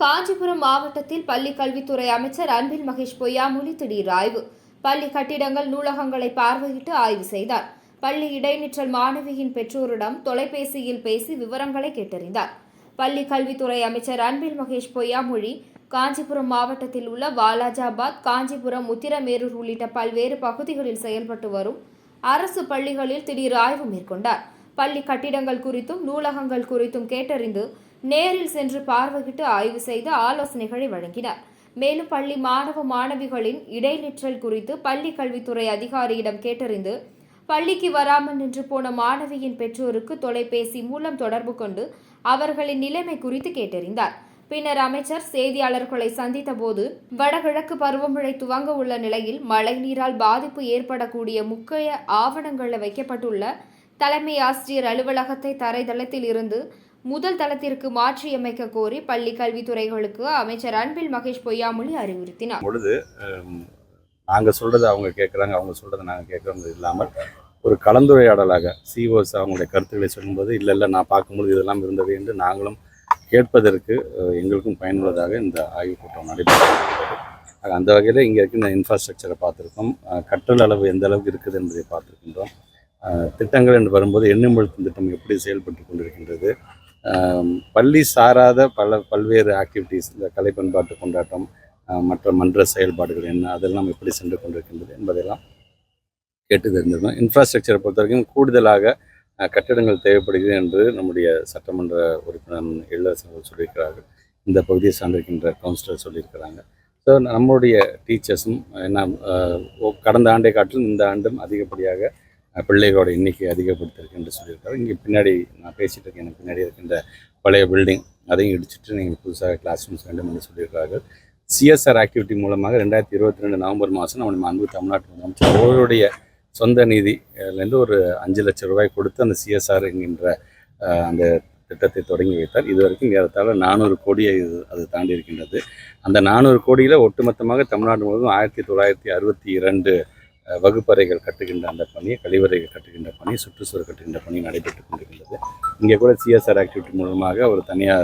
காஞ்சிபுரம் மாவட்டத்தில் பள்ளி கல்வித்துறை அமைச்சர் அன்பில் மகேஷ் பொய்யாமொழி திடீர் ஆய்வு. பள்ளி கட்டிடங்கள் நூலகங்களை பார்வையிட்டு ஆய்வு செய்தார். பள்ளி இடைநிற்றல் மாணவியின் பெற்றோரிடம் தொலைபேசியில் பேசி விவரங்களை கேட்டறிந்தார். பள்ளி கல்வித்துறை அமைச்சர் அன்பில் மகேஷ் பொய்யாமொழி காஞ்சிபுரம் மாவட்டத்தில் உள்ள வாலாஜாபாத் காஞ்சிபுரம் உத்திரமேரூர் உள்ளிட்ட பல்வேறு பகுதிகளில் செயல்பட்டு வரும் அரசு பள்ளிகளில் திடீர் ஆய்வு மேற்கொண்டார். பள்ளி கட்டிடங்கள் குறித்தும் நூலகங்கள் குறித்தும் கேட்டறிந்து நேரில் சென்று பார்வையிட்டு ஆய்வு செய்து ஆலோசனைகளை வழங்கினார். மேலும் பள்ளி மாணவ மாணவிகளின் இடைநிற்றல் குறித்து பள்ளி கல்வித்துறை அதிகாரியிடம் கேட்டறிந்து பள்ளிக்கு வராமல் நின்று போன மாணவியின் பெற்றோருக்கு தொலைபேசி மூலம் தொடர்பு கொண்டு அவர்களின் நிலைமை குறித்து கேட்டறிந்தார். பின்னர் அமைச்சர் செய்தியாளர்களை சந்தித்த போது வடகிழக்கு பருவமழை துவங்க உள்ள நிலையில் மழைநீரால் பாதிப்பு ஏற்படக்கூடிய முக்கிய ஆவணங்களில் வைக்கப்பட்டுள்ள தலைமை ஆசிரியர் அலுவலகத்தை தரைதளத்தில் இருந்து முதல் தளத்திற்கு மாற்றியமைக்க கோரி பள்ளி கல்வித்துறைகளுக்கு அமைச்சர் அன்பில் மகேஷ் பொய்யாமொழி அறிவுறுத்தினார். பொழுது நாங்கள் சொல்கிறத அவங்க கேட்குறாங்க அவங்க சொல்கிறத நாங்கள் கேட்குறது இல்லாமல் ஒரு கலந்துரையாடலாக சிஓஸ் அவங்களுடைய கருத்துக்களை சொல்லும்போது இல்லை இல்லை நான் பார்க்கும்போது இதெல்லாம் இருந்தது என்று நாங்களும் கேட்பதற்கு எங்களுக்கும் பயனுள்ளதாக இந்த ஆய்வுக் கூட்டம் நடைபெற்றது. அந்த வகையில் இங்கே இருக்கின்ற இன்ஃப்ராஸ்ட்ரக்சரை பார்த்துருக்கோம். கற்றல் அளவு எந்த அளவுக்கு இருக்குது என்பதை பார்த்துருக்கின்றோம். திட்டங்கள் என்று வரும்போது எண்ணும்பழுத்தும் திட்டம் எப்படி செயல்பட்டு கொண்டிருக்கின்றது பள்ளி சாராத பல பல்வேறு ஆக்டிவிட்டீஸ் இந்த கலை பண்பாட்டு கொண்டாட்டம் மற்ற மன்ற செயல்பாடுகள் என்ன அதெல்லாம் எப்படி சென்று கொண்டிருக்கின்றது என்பதெல்லாம் கேட்டு தெரிஞ்சிருந்தோம் இன்ஃப்ராஸ்ட்ரக்சரை பொறுத்த வரைக்கும் கூடுதலாக கட்டிடங்கள் தேவைப்படுகிறது என்று நம்முடைய சட்டமன்ற உறுப்பினர் இளவரசர்கள் சொல்லியிருக்கிறார்கள். இந்த பகுதியை சார்ந்திருக்கின்ற கவுன்சிலர் சொல்லியிருக்கிறாங்க. ஸோ நம்மளுடைய டீச்சர்ஸும் என்ன கடந்த ஆண்டை காட்டிலும் இந்த ஆண்டும் அதிகப்படியாக பிள்ளைகளோட எண்ணிக்கை அதிகப்படுத்திருக்கு என்று சொல்லியிருக்காரு. இங்கே பின்னாடி நான் பேசிகிட்டு இருக்கேன். எனக்கு பின்னாடி இருக்கின்ற பழைய பில்டிங் அதையும் இடிச்சிட்டு நீங்கள் புதுசாக கிளாஸ் ரூம்ஸ் வேண்டும் என்று சொல்லியிருக்கிறார்கள். சிஎஸ்ஆர் ஆக்டிவிட்டி மூலமாக ரெண்டாயிரத்தி இருபத்தி ரெண்டு நவம்பர் மாதம் நம்ம அன்பு தமிழ்நாட்டு முதலமைச்சர் அவருடைய சொந்த நிதியிலேருந்து ஒரு அஞ்சு லட்சம் ரூபாய் கொடுத்து அந்த சிஎஸ்ஆர் என்கின்ற அந்த திட்டத்தை தொடங்கி வைத்தார். இது வரைக்கும் ஏறத்தாழ நானூறு கோடியை இது அது தாண்டி இருக்கின்றது அந்த நானூறு கோடியில் ஒட்டுமொத்தமாக தமிழ்நாடு முழுவதும் ஆயிரத்தி தொள்ளாயிரத்தி அறுபத்தி இரண்டு வகுப்பறைகள் கட்டுகின்ற அந்த பணி கழிவறைகள் கட்டுகின்ற பணி சுற்றுச்சூழல் கட்டுகின்ற பணி நடைபெற்று கொண்டிருக்கிறது இங்கே கூட சிஎஸ்ஆர் ஆக்டிவிட்டி மூலமாக ஒரு தனியார்